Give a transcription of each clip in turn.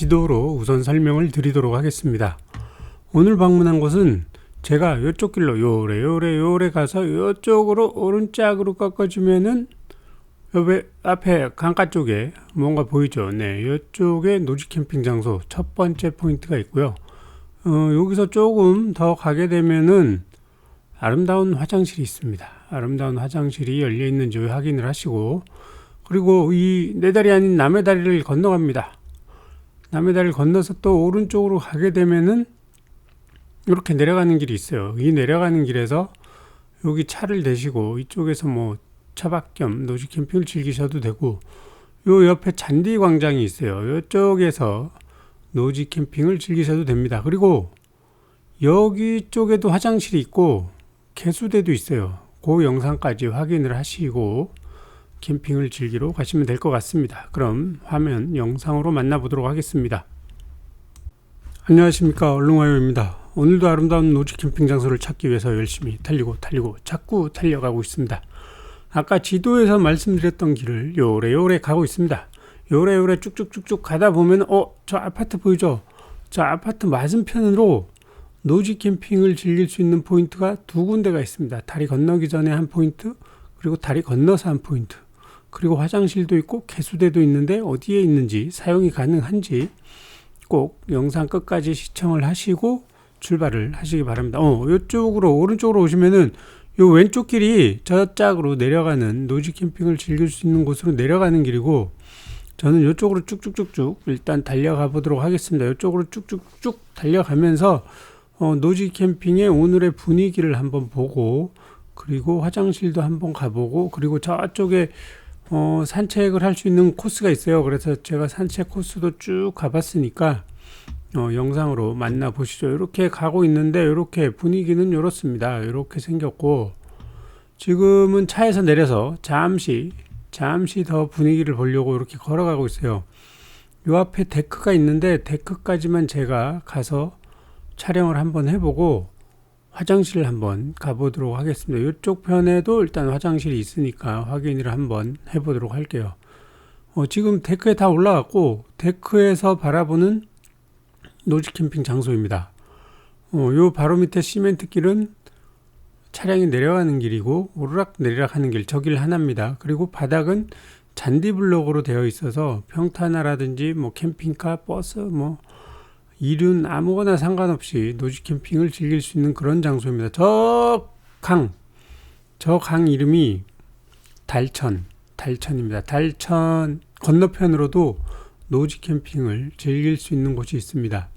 지도로 우선 설명을 드리도록 하겠습니다. 오늘 방문한 곳은 제가 이쪽 길로 요래 요래 요래 가서 이쪽으로 오른쪽으로 꺾어주면은 옆에 앞에 강가 쪽에 뭔가 보이죠? 네, 이쪽에 노지 캠핑 장소 첫 번째 포인트가 있고요. 어, 여기서 조금 더 가게 되면은 아름다운 화장실이 있습니다. 아름다운 화장실이 열려 있는지 확인을 하시고 그리고 이 내 다리 아닌 남의 다리를 건너갑니다. 남의 다리를 건너서 또 오른쪽으로 가게 되면은 이렇게 내려가는 길이 있어요. 이 내려가는 길에서 여기 차를 대시고 이쪽에서 뭐 차박 겸 노지 캠핑을 즐기셔도 되고 요 옆에 잔디 광장이 있어요. 이쪽에서 노지 캠핑을 즐기셔도 됩니다. 그리고 여기 쪽에도 화장실이 있고 개수대도 있어요. 그 영상까지 확인을 하시고 캠핑을 즐기러 가시면 될 것 같습니다. 그럼 화면 영상으로 만나보도록 하겠습니다. 안녕하십니까 얼룽와요입니다. 오늘도 아름다운 노지 캠핑 장소를 찾기 위해서 열심히 달리고 달리고 자꾸 달려가고 있습니다. 아까 지도에서 말씀드렸던 길을 요래요래 가고 있습니다. 요래요래 쭉쭉쭉쭉 가다 보면 어 저 아파트 보이죠? 저 아파트 맞은편으로 노지 캠핑을 즐길 수 있는 포인트가 두 군데가 있습니다. 다리 건너기 전에 한 포인트, 그리고 다리 건너서 한 포인트, 그리고 화장실도 있고 개수대도 있는데 어디에 있는지 사용이 가능한지 꼭 영상 끝까지 시청을 하시고 출발을 하시기 바랍니다. 어, 이쪽으로 오른쪽으로 오시면은 요 왼쪽 길이 저 짝으로 내려가는 노지 캠핑을 즐길 수 있는 곳으로 내려가는 길이고 저는 이쪽으로 쭉쭉쭉쭉 일단 달려가 보도록 하겠습니다. 이쪽으로 쭉쭉쭉 달려가면서 어, 노지 캠핑의 오늘의 분위기를 한번 보고 그리고 화장실도 한번 가보고 그리고 저쪽에 어, 산책을 할 수 있는 코스가 있어요. 그래서 제가 산책 코스도 쭉 가봤으니까 어, 영상으로 만나 보시죠. 이렇게 가고 있는데 이렇게 분위기는 이렇습니다. 이렇게 생겼고 지금은 차에서 내려서 잠시 잠시 더 분위기를 보려고 이렇게 걸어가고 있어요. 요 앞에 데크가 있는데 데크까지만 제가 가서 촬영을 한번 해보고 화장실을 한번 가보도록 하겠습니다. 이쪽 편에도 일단 화장실이 있으니까 확인을 한번 해보도록 할게요. 어, 지금 데크에 다 올라갔고 데크에서 바라보는 노지 캠핑 장소입니다. 어, 요 바로 밑에 시멘트 길은 차량이 내려가는 길이고 오르락 내리락 하는 길, 저 길 하나입니다. 그리고 바닥은 잔디 블록으로 되어 있어서 평탄화라든지 뭐 캠핑카, 버스, 뭐 이륜 아무거나 상관없이 노지 캠핑을 즐길 수 있는 그런 장소입니다. 저 강, 저 강 이름이 달천, 달천입니다. 달천 건너편으로도 노지 캠핑을 즐길 수 있는 곳이 있습니다.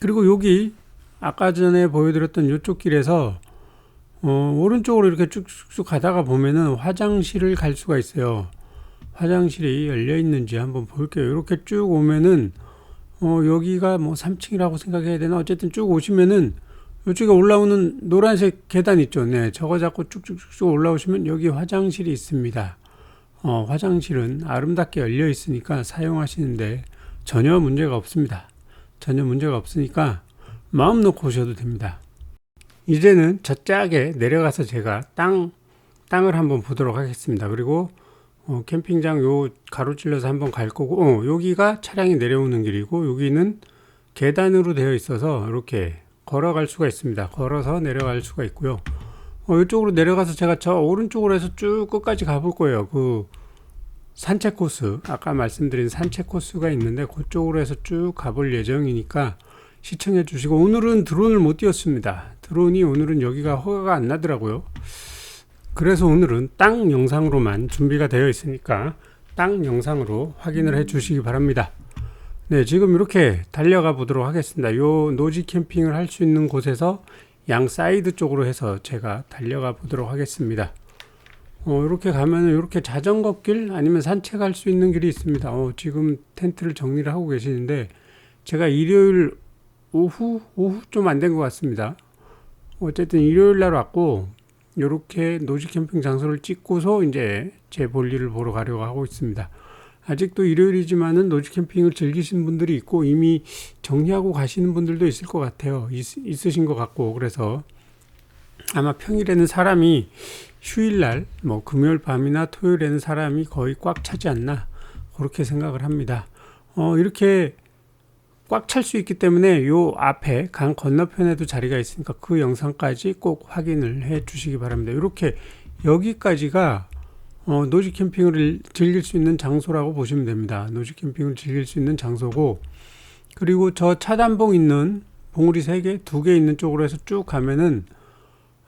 그리고 여기 아까 전에 보여드렸던 이쪽 길에서 어, 오른쪽으로 이렇게 쭉쭉 가다가 보면은 화장실을 갈 수가 있어요. 화장실이 열려 있는지 한번 볼게요. 이렇게 쭉 오면은 어, 여기가 뭐 3층이라고 생각해야 되나? 어쨌든 쭉 오시면은 이쪽에 올라오는 노란색 계단 있죠. 네, 저거 잡고 쭉쭉쭉 올라오시면 여기 화장실이 있습니다. 어, 화장실은 아름답게 열려 있으니까 사용하시는데 전혀 문제가 없습니다. 전혀 문제가 없으니까 마음 놓고 오셔도 됩니다. 이제는 저짝에 내려가서 제가 땅, 땅을 한번 보도록 하겠습니다. 그리고 어, 캠핑장 요 가로질러서 한번 갈 거고, 어, 여기가 차량이 내려오는 길이고, 여기는 계단으로 되어 있어서 이렇게 걸어갈 수가 있습니다. 걸어서 내려갈 수가 있고요. 어, 이쪽으로 내려가서 제가 저 오른쪽으로 해서 쭉 끝까지 가볼 거예요. 그 산책 코스, 아까 말씀드린 산책 코스가 있는데 그쪽으로 해서 쭉 가볼 예정이니까 시청해 주시고 오늘은 드론을 못 띄웠습니다. 드론이 오늘은 여기가 허가가 안 나더라고요. 그래서 오늘은 땅 영상으로만 준비가 되어 있으니까 땅 영상으로 확인을 해 주시기 바랍니다. 네, 지금 이렇게 달려가 보도록 하겠습니다. 요 노지 캠핑을 할 수 있는 곳에서 양 사이드 쪽으로 해서 제가 달려가 보도록 하겠습니다. 어, 이렇게 가면은 이렇게 자전거 길 아니면 산책할 수 있는 길이 있습니다. 어, 지금 텐트를 정리를 하고 계시는데 제가 일요일 오후 오후 좀 안 된 것 같습니다. 어쨌든 일요일 날 왔고 이렇게 노지 캠핑 장소를 찍고서 이제 제 볼일을 보러 가려고 하고 있습니다. 아직도 일요일이지만은 노지 캠핑을 즐기신 분들이 있고 이미 정리하고 가시는 분들도 있을 것 같아요. 있, 있으신 것 같고 그래서 아마 평일에는 사람이 휴일날 뭐 금요일 밤이나 토요일에는 사람이 거의 꽉 차지 않나 그렇게 생각을 합니다. 어, 이렇게 꽉 찰 수 있기 때문에 요 앞에 강 건너편에도 자리가 있으니까 그 영상까지 꼭 확인을 해 주시기 바랍니다. 이렇게 여기까지가 어, 노지 캠핑을 즐길 수 있는 장소라고 보시면 됩니다. 노지 캠핑을 즐길 수 있는 장소고 그리고 저 차단봉 있는 봉우리 3개, 2개 있는 쪽으로 해서 쭉 가면은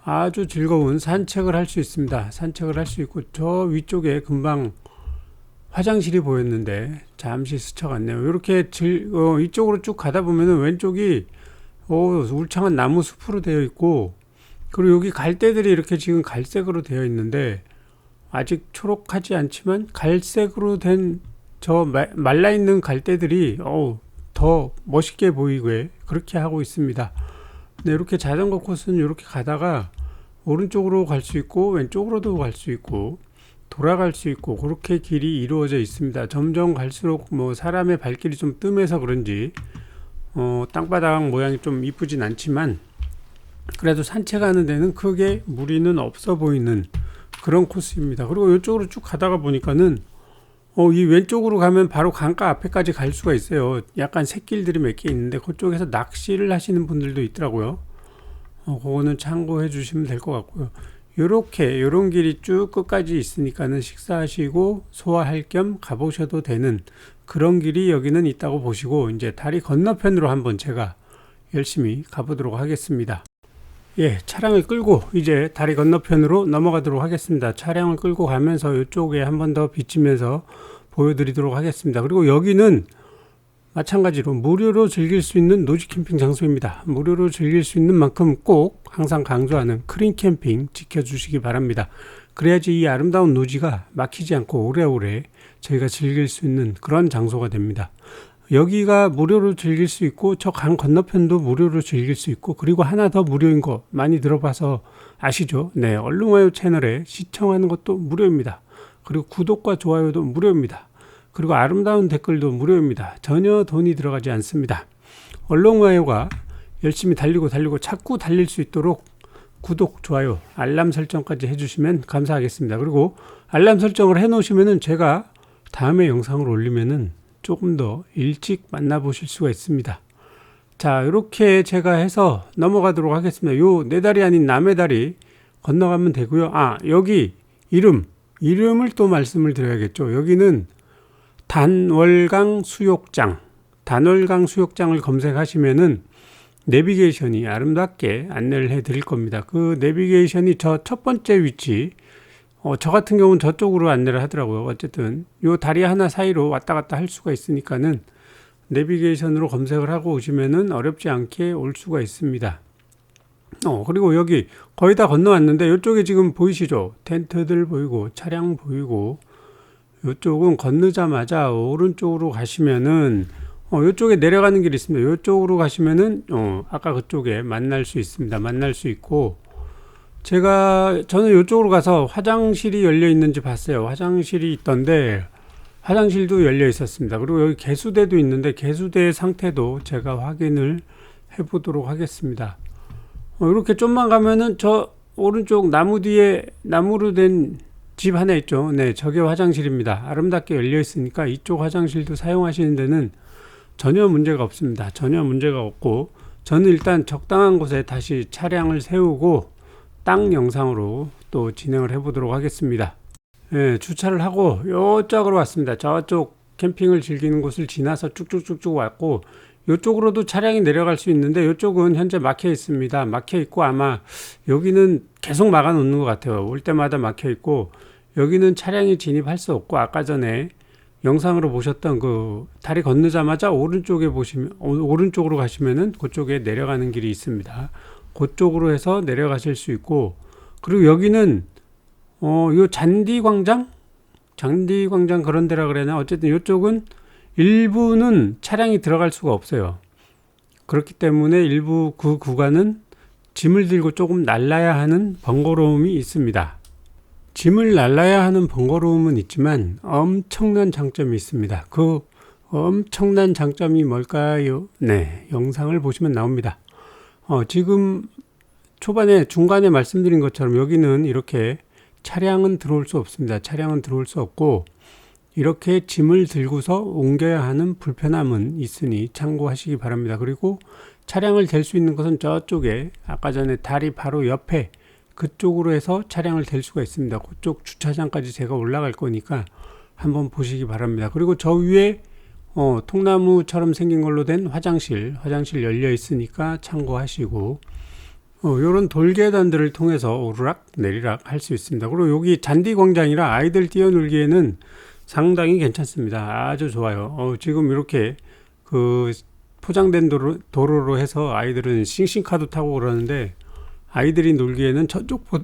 아주 즐거운 산책을 할 수 있습니다. 산책을 할 수 있고 저 위쪽에 금방 화장실이 보였는데 잠시 스쳐갔네요. 이렇게 질, 어, 이쪽으로 쭉 가다 보면은 왼쪽이 오, 울창한 나무 숲으로 되어 있고 그리고 여기 갈대들이 이렇게 지금 갈색으로 되어 있는데 아직 초록하지 않지만 갈색으로 된 저 말라 있는 갈대들이 어우 더 멋있게 보이고 그렇게 하고 있습니다. 네, 이렇게 자전거 코스는 이렇게 가다가 오른쪽으로 갈 수 있고 왼쪽으로도 갈 수 있고 돌아갈 수 있고 그렇게 길이 이루어져 있습니다. 점점 갈수록 뭐 사람의 발길이 좀 뜸해서 그런지 어, 땅바닥 모양이 좀 이쁘진 않지만 그래도 산책하는 데는 크게 무리는 없어 보이는 그런 코스입니다. 그리고 이쪽으로 쭉 가다가 보니까는 어, 이 왼쪽으로 가면 바로 강가 앞에까지 갈 수가 있어요. 약간 샛길들이 몇 개 있는데 그쪽에서 낚시를 하시는 분들도 있더라고요. 어, 그거는 참고해 주시면 될 것 같고요. 요렇게 요런 길이 쭉 끝까지 있으니까는 식사하시고 소화할 겸 가보셔도 되는 그런 길이 여기는 있다고 보시고 이제 다리 건너편으로 한번 제가 열심히 가보도록 하겠습니다. 예, 차량을 끌고 이제 다리 건너편으로 넘어가도록 하겠습니다. 차량을 끌고 가면서 이쪽에 한 번 더 비치면서 보여드리도록 하겠습니다. 그리고 여기는 마찬가지로 무료로 즐길 수 있는 노지 캠핑 장소입니다. 무료로 즐길 수 있는 만큼 꼭 항상 강조하는 크린 캠핑 지켜주시기 바랍니다. 그래야지 이 아름다운 노지가 막히지 않고 오래오래 저희가 즐길 수 있는 그런 장소가 됩니다. 여기가 무료로 즐길 수 있고 저 강 건너편도 무료로 즐길 수 있고 그리고 하나 더 무료인 거 많이 들어봐서 아시죠? 네, 얼룩마요 채널에 시청하는 것도 무료입니다. 그리고 구독과 좋아요도 무료입니다. 그리고 아름다운 댓글도 무료입니다. 전혀 돈이 들어가지 않습니다. 얼룩마요가 열심히 달리고 달리고 자꾸 달릴 수 있도록 구독, 좋아요, 알람 설정까지 해주시면 감사하겠습니다. 그리고 알람 설정을 해놓으시면은 제가 다음에 영상을 올리면은 조금 더 일찍 만나보실 수가 있습니다. 자, 이렇게 제가 해서 넘어가도록 하겠습니다. 요네 다리 아닌 남의 다리 건너가면 되고요. 아, 여기 이름, 이름을 또 말씀을 드려야겠죠. 여기는 단월강 수욕장, 단월강 수욕장을 검색하시면은 내비게이션이 아름답게 안내를 해 드릴 겁니다. 그 내비게이션이 저 첫 번째 위치, 어, 저 같은 경우는 저쪽으로 안내를 하더라고요. 어쨌든 요 다리 하나 사이로 왔다 갔다 할 수가 있으니까는 내비게이션으로 검색을 하고 오시면은 어렵지 않게 올 수가 있습니다. 어, 그리고 여기 거의 다 건너왔는데 이쪽에 지금 보이시죠? 텐트들 보이고 차량 보이고 이쪽은 건너자마자 오른쪽으로 가시면은 어, 이쪽에 내려가는 길이 있습니다. 이쪽으로 가시면은 어, 아까 그쪽에 만날 수 있습니다. 만날 수 있고 제가 저는 이쪽으로 가서 화장실이 열려 있는지 봤어요. 화장실이 있던데 화장실도 열려 있었습니다. 그리고 여기 개수대도 있는데 개수대 상태도 제가 확인을 해 보도록 하겠습니다. 어, 이렇게 좀만 가면은 저 오른쪽 나무 뒤에 나무로 된 집 하나 있죠. 네, 저게 화장실입니다. 아름답게 열려 있으니까 이쪽 화장실도 사용하시는 데는 전혀 문제가 없습니다. 전혀 문제가 없고 저는 일단 적당한 곳에 다시 차량을 세우고 땅 영상으로 또 진행을 해보도록 하겠습니다. 예, 주차를 하고 요쪽으로 왔습니다. 저쪽 캠핑을 즐기는 곳을 지나서 쭉쭉쭉쭉 왔고 이쪽으로도 차량이 내려갈 수 있는데 이쪽은 현재 막혀 있습니다. 막혀 있고 아마 여기는 계속 막아 놓는 것 같아요. 올 때마다 막혀 있고 여기는 차량이 진입할 수 없고 아까 전에 영상으로 보셨던 그 다리 건너자마자 오른쪽에 보시면 오른쪽으로 가시면은 그쪽에 내려가는 길이 있습니다. 그쪽으로 해서 내려가실 수 있고 그리고 여기는 어요 잔디 광장 잔디 광장 그런 데라 그래나 어쨌든 이쪽은 일부는 차량이 들어갈 수가 없어요. 그렇기 때문에 일부 그 구간은 짐을 들고 조금 날라야 하는 번거로움이 있습니다. 짐을 날라야 하는 번거로움은 있지만 엄청난 장점이 있습니다. 그 엄청난 장점이 뭘까요? 네, 영상을 보시면 나옵니다. 어, 지금 초반에 중간에 말씀드린 것처럼 여기는 이렇게 차량은 들어올 수 없습니다. 차량은 들어올 수 없고 이렇게 짐을 들고서 옮겨야 하는 불편함은 있으니 참고하시기 바랍니다. 그리고 차량을 댈 수 있는 것은 저쪽에 아까 전에 다리 바로 옆에 그쪽으로 해서 차량을 댈 수가 있습니다. 그쪽 주차장까지 제가 올라갈 거니까 한번 보시기 바랍니다. 그리고 저 위에 어, 통나무처럼 생긴 걸로 된 화장실, 화장실 열려 있으니까 참고하시고 어, 요런 돌계단들을 통해서 오르락 내리락 할 수 있습니다. 그리고 여기 잔디 광장이라 아이들 뛰어놀기에는 상당히 괜찮습니다. 아주 좋아요. 어, 지금 이렇게 그 포장된 도로, 도로로 해서 아이들은 싱싱카도 타고 그러는데 아이들이 놀기에는 저쪽 보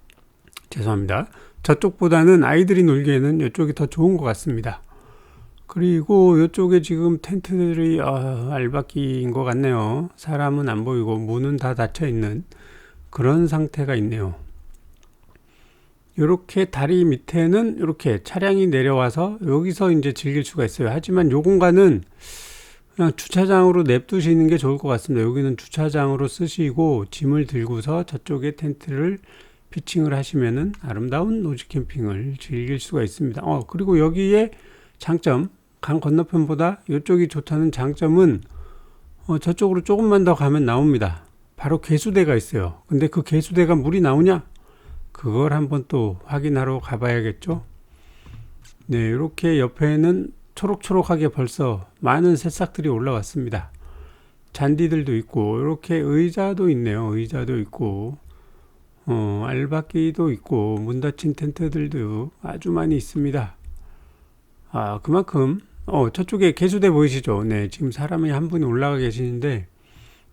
죄송합니다. 저쪽보다는 아이들이 놀기에는 이쪽이 더 좋은 것 같습니다. 그리고 이쪽에 지금 텐트들이 아, 알바끼인 것 같네요. 사람은 안 보이고 문은 다 닫혀 있는 그런 상태가 있네요. 이렇게 다리 밑에는 이렇게 차량이 내려와서 여기서 이제 즐길 수가 있어요. 하지만 요 공간은 그냥 주차장으로 냅두시는 게 좋을 것 같습니다. 여기는 주차장으로 쓰시고 짐을 들고서 저쪽에 텐트를 피칭을 하시면은 아름다운 노지 캠핑을 즐길 수가 있습니다. 어, 그리고 여기에 장점, 강 건너편보다 이쪽이 좋다는 장점은 어, 저쪽으로 조금만 더 가면 나옵니다. 바로 개수대가 있어요. 근데 그 개수대가 물이 나오냐? 그걸 한번 또 확인하러 가봐야겠죠. 네, 이렇게 옆에는 초록초록하게 벌써 많은 새싹들이 올라왔습니다. 잔디들도 있고 이렇게 의자도 있네요. 의자도 있고 어, 알바끼도 있고 문 닫힌 텐트들도 아주 많이 있습니다. 아 그만큼 어, 저쪽에 개수대 보이시죠? 네, 지금 사람이 한 분이 올라가 계시는데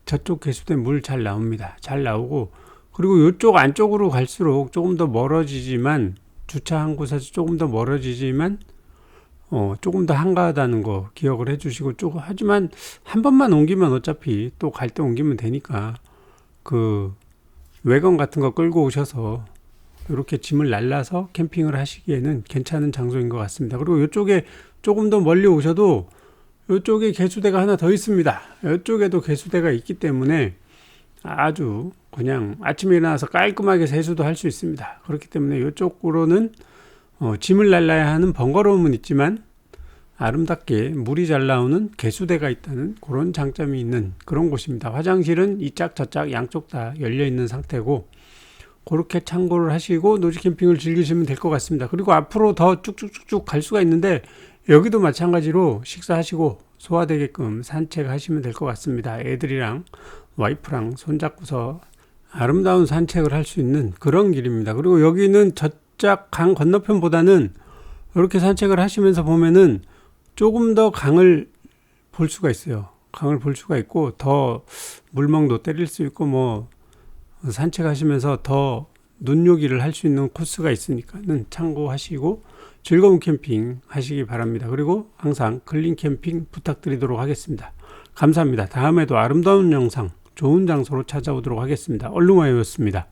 저쪽 개수대 물 잘 나옵니다. 잘 나오고 그리고 이쪽 안쪽으로 갈수록 조금 더 멀어지지만 주차한 곳에서 조금 더 멀어지지만 어, 조금 더 한가하다는 거 기억을 해주시고 조금 하지만 한 번만 옮기면 어차피 또 갈 때 옮기면 되니까 그 외건 같은 거 끌고 오셔서 이렇게 짐을 날라서 캠핑을 하시기에는 괜찮은 장소인 것 같습니다. 그리고 이쪽에 조금 더 멀리 오셔도 이쪽에 개수대가 하나 더 있습니다. 이쪽에도 개수대가 있기 때문에 아주 그냥 아침에 일어나서 깔끔하게 세수도 할 수 있습니다. 그렇기 때문에 이쪽으로는 어, 짐을 날라야 하는 번거로움은 있지만 아름답게 물이 잘 나오는 개수대가 있다는 그런 장점이 있는 그런 곳입니다. 화장실은 이짝 저짝 양쪽 다 열려 있는 상태고 그렇게 참고를 하시고 노지 캠핑을 즐기시면 될 것 같습니다. 그리고 앞으로 더 쭉쭉쭉쭉 갈 수가 있는데 여기도 마찬가지로 식사하시고 소화되게끔 산책하시면 될 것 같습니다. 애들이랑 와이프랑 손잡고서 아름다운 산책을 할 수 있는 그런 길입니다. 그리고 여기는 저 짝 강 건너편보다는 이렇게 산책을 하시면서 보면은 조금 더 강을 볼 수가 있어요. 강을 볼 수가 있고 더 물멍도 때릴 수 있고 뭐 산책하시면서 더 눈요기를 할 수 있는 코스가 있으니까는 참고하시고 즐거운 캠핑 하시기 바랍니다. 그리고 항상 클린 캠핑 부탁드리도록 하겠습니다. 감사합니다. 다음에도 아름다운 영상, 좋은 장소로 찾아오도록 하겠습니다. 얼루마이였습니다.